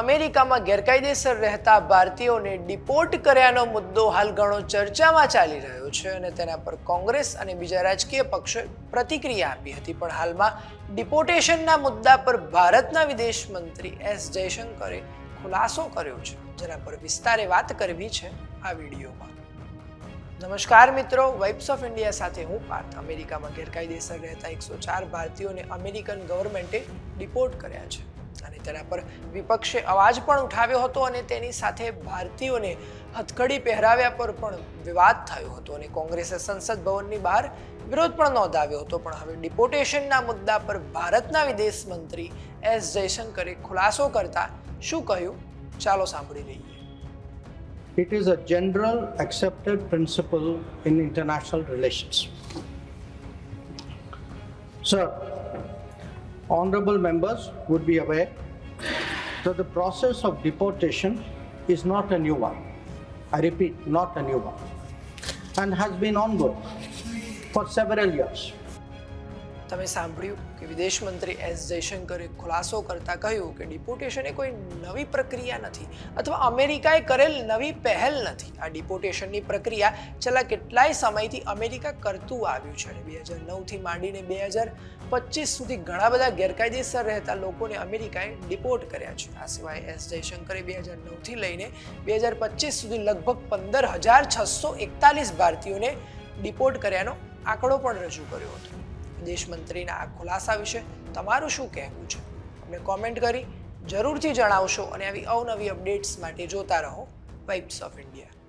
અમેરિકામાં ગેરકાયદેસર રહેતા ભારતીયોને ડિપોર્ટ કર્યાનો મુદ્દો હાલ ઘણો ચર્ચામાં ચાલી રહ્યો છે અને તેના પર કોંગ્રેસ અને બીજા રાજકીય પક્ષોએ પ્રતિક્રિયા આપી હતી. પણ હાલમાં ડિપોર્ટેશનના મુદ્દા પર ભારતના વિદેશ મંત્રી એસ જયશંકરે ખુલાસો કર્યો છે. જેના પર વિસ્તારે વાત કરવી છે આ વિડીયોમાં. નમસ્કાર મિત્રો વાઇબ્સ ઓફ ઇન્ડિયા સાથે હું પાર્થ. અમેરિકામાં ગેરકાયદેસર રહેતા એકસો ચાર ભારતીયોને અમેરિકન ગવર્મેન્ટે ડિપોર્ટ કર્યા છે. અને તેના પર વિપક્ષે અવાજ પણ ઉઠાવ્યો હતો અને તેની સાથે ભારતીયોને હથકડી પહેરાવ્યા પર પણ વિવાદ થયો હતો અને કોંગ્રેસે સંસદ ભવનની બહાર વિરોધ પણ નોંધાવ્યો હતો. પણ હવે ડિપોટેશનના મુદ્દા પર ભારતના વિદેશ મંત્રી એસ જયશંકરે ખુલાસો કરતા શું કહ્યું? ચાલો સાંભળી લઈએ. It is a general accepted principle in international relations. Sir, honorable members would be aware that the process of deportation is not a new one. I repeat, not a new one, and has been ongoing for several years. તમે સાંભળ્યું કે વિદેશ મંત્રી S જયશંકરે ખુલાસો કરતા કહ્યું કે ડિપોટેશન એ કોઈ નવી પ્રક્રિયા નથી અથવા અમેરિકાએ કરેલ નવી પહેલ નથી. આ ડિપોટેશનની પ્રક્રિયા છેલ્લા કેટલાય સમયથી અમેરિકા કરતું આવ્યું છે બે હજાર નવથી માંડીને બે હજાર પચીસ સુધી ઘણા બધા ગેરકાયદેસર રહેતા લોકોને અમેરિકાએ ડિપોર્ટ કર્યા છે. આ સિવાય એસ જયશંકરે બે હજાર નવથી લઈને બે હજાર પચીસ સુધી લગભગ પંદર હજાર છસો એકતાલીસ ભારતીયોને ડિપોર્ટ કર્યાનો આંકડો પણ રજૂ કર્યો હતો. વિદેશ મંત્રીના આ ખુલાસા વિશે તમારું શું કહેવું છે? અમને કોમેન્ટ કરી, જરૂરથી જણાવશો અને આવી અવનવી અપડેટ્સ માટે જોતા રહો વાઇબ્સ ઓફ ઇન્ડિયા